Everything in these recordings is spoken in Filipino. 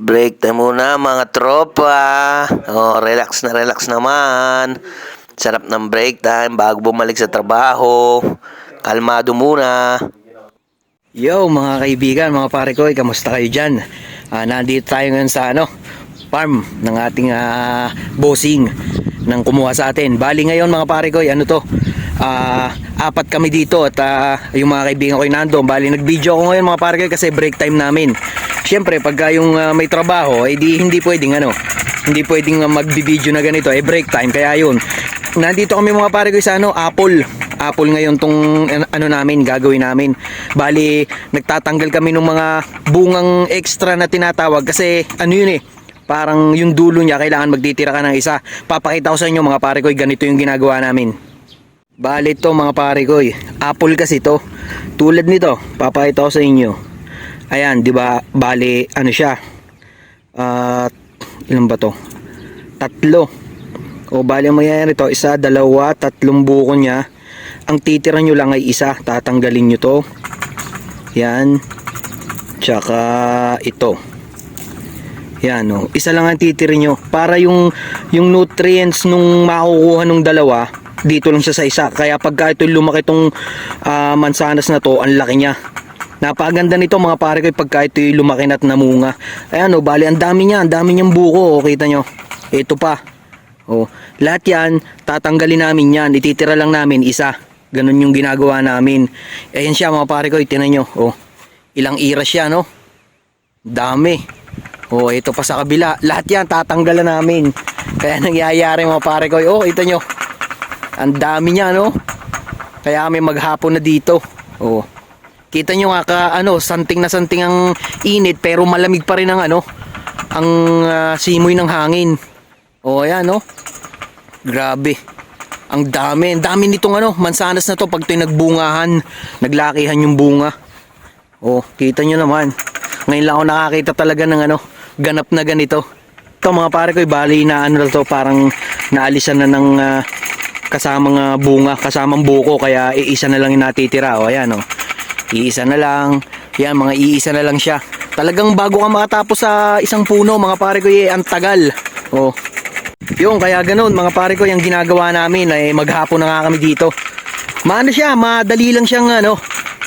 Break time muna mga tropa. Oh, relax na relax naman. Sarap ng break time bago bumalik sa trabaho. Kalmado muna. Yo mga kaibigan, mga pare ko, kamusta kayo dyan? Ah, nandito tayo ngayon sa ano, farm ng ating ah, bossing ng kumuha sa atin. Bali ngayon mga pare ko, ano to? Ah, apat kami dito at ah, yung mga kaibigan ko ay nandoon. Bali nag-video ako ngayon mga pare ko kasi break time namin. Siyempre pagka yung ah, may trabaho, eh di hindi pwedeng ano, hindi pwedeng uh, magbi-video na ganito, eh break time. Kaya yun, nandito kami mga pare ko sa ano, Apple. Apple ngayon tong an- ano namin gagawin namin. Bali, nagtatanggal kami ng mga bungang extra na tinatawag kasi ano yun eh, parang yung dulo niya kailangan magtitira ka ng isa. Papakita ko sa inyo mga pare ko, ganito yung ginagawa namin. Bali to mga pare ko, Apple kasi to. Tulad nito, papakita ko sa inyo. Ayan, 'di ba? Bali, ano siya? Ah, ilan ba to? Tatlo. O bali mo yan ito, isa, dalawa, tatlong buko niya. Ang titira nyo lang ay isa, tatanggalin nyo to. Yan. Tsaka ito. Yan o. Isa lang ang titira nyo. Para yung, yung nutrients nung makukuha nung dalawa, dito lang siya sa isa. Kaya pagka ito lumaki tong ah, mansanas na to, ang laki niya. Napakaganda nito mga pare ko pagka ito lumaki na at namunga. Ayan o, bali ang dami niya, ang dami niyang buko. O, kita nyo. Ito pa. Oh, lahat 'yan tatanggalin namin 'yan. Ititira lang namin isa. Ganun yung ginagawa namin. Ayan siya mga pare ko, itinan nyo. Oh, ilang iras siya, no? Dami. Oh, ito pa sa kabila. Lahat 'yan tatanggalan namin. Kaya nangyayari mga pare ko. Oh, ito nyo. Ang dami niya, no? Kaya kami maghapon na dito. Oh. Kita nyo nga ka, ano, santing na santing ang init pero malamig pa rin ang ano, ang ah, simoy ng hangin. Oh, ayan, no? Grabe. Ang dami. Ang dami nitong ano, mansanas na to pag ito'y nagbungahan. Naglakihan yung bunga. Oh, kita nyo naman. Ngayon lang ako nakakita talaga ng ano, ganap na ganito. Ito mga pare ko, bali na ano na to, parang naalisan na ng ah, kasamang ah, bunga, kasamang buko, kaya iisa na lang yung natitira. O, ayan, oh. Iisa na lang. Yan, mga iisa na lang siya. Talagang bago ka makatapos sa isang puno, mga pare ko, eh, ang tagal. Oh, yung kaya ganun mga pare ko yung ginagawa namin ay maghapon na nga kami dito. Maano siya, madali lang siyang ano,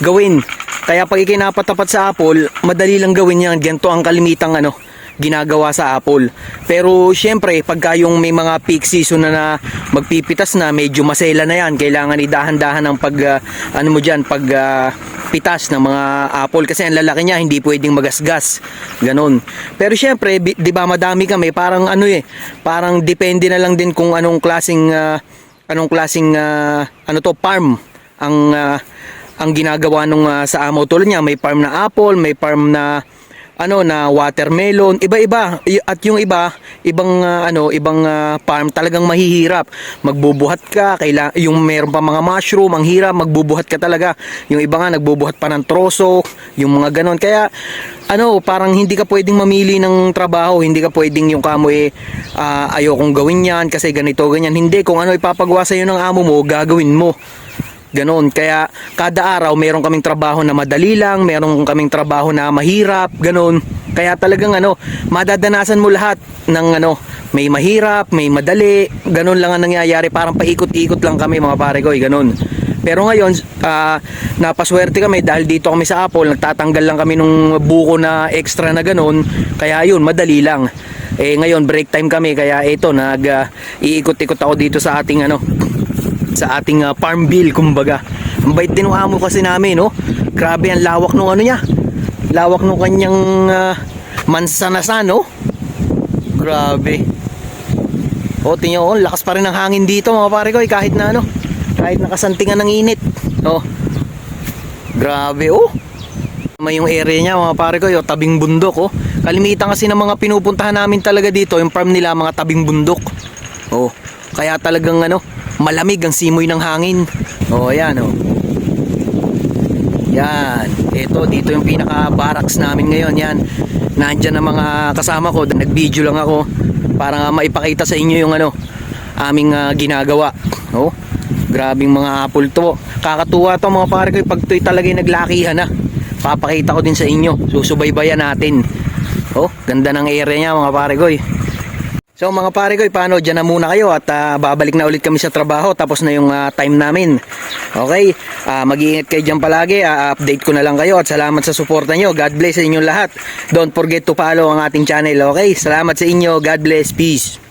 gawin. Kaya pag ikinapatapat sa Apple, madali lang gawin yan. Ganito ang kalimitang ano, ginagawa sa Apple. Pero syempre, pagka yung may mga peak season na, na magpipitas na, medyo masela na yan. Kailangan idahan-dahan ng pag, ah, ano mo dyan, pag ah, pitas ng mga Apple. Kasi ang lalaki niya, hindi pwedeng magasgas. Ganon. Pero syempre, di ba madami kami, parang ano eh, parang depende na lang din kung anong klaseng, ah, anong klaseng, ah, ano to, farm ang ah, ang ginagawa nung ah, sa amo tulad niya may farm na apple may farm na ano na watermelon iba-iba. At yung iba ibang ah, ano ibang ah, farm talagang mahihirap. Magbubuhat ka kaila yung meron pa mga mushroom ang hirap magbubuhat ka talaga. Yung iba nga nagbubuhat pa ng troso yung mga ganon. Kaya ano parang hindi ka pwedeng mamili ng trabaho hindi ka pwedeng yung kamo eh ah, ayokong gawin yan kasi ganito ganyan. Hindi kung ano ipapagawa sa iyo ng amo mo gagawin mo Ganon. Kaya kada araw meron kaming trabaho na madali lang, meron kaming trabaho na mahirap, ganon. Kaya talagang ano, madadanasan mo lahat ng ano, may mahirap, may madali, ganon lang ang nangyayari. Parang paikot-ikot lang kami mga pare ko, eh, ganon. Pero ngayon, ah, napaswerte kami dahil dito kami sa Apple, nagtatanggal lang kami nung buko na extra na ganon. Kaya yun, madali lang. Eh ngayon break time kami kaya ito nag ah, ako dito sa ating ano sa ating ah, farm bill kumbaga. Ang bait din ng amo kasi namin, no? Grabe ang lawak nung ano niya. Lawak nung kanyang uh, mansanasan, no? Grabe. O, tingnan oh, lakas pa rin ng hangin dito mga pare ko, eh, kahit na ano, kahit nakasantingan ng init. Oh. Grabe, oh. May yung area niya mga pare ko, yung tabing bundok, oh. Kalimitan kasi ng mga pinupuntahan namin talaga dito, yung farm nila mga tabing bundok. Oh. Kaya talagang ano, malamig ang simoy ng hangin. Oh, ayan oh. Yan. Ito, dito yung pinaka-barracks namin ngayon. Yan. Nandyan ang mga kasama ko. Nag-video lang ako para nga maipakita sa inyo yung ano, aming ah, ginagawa. Oh, grabing mga apple to. Kakatuwa to mga pare ko pag to'y talaga naglakihan na. Papakita ko din sa inyo. Susubaybayan natin. Oh, ganda ng area niya mga pare ko. So mga pare ko, paano dyan na muna kayo at ah, babalik na ulit kami sa trabaho tapos na yung ah, time namin. Okay, Ah, mag-iingat kayo dyan palagi, Ah, update ko na lang kayo at salamat sa suporta nyo. God bless sa inyong lahat. Don't forget to follow ang ating channel, okay? Salamat sa inyo, God bless, peace.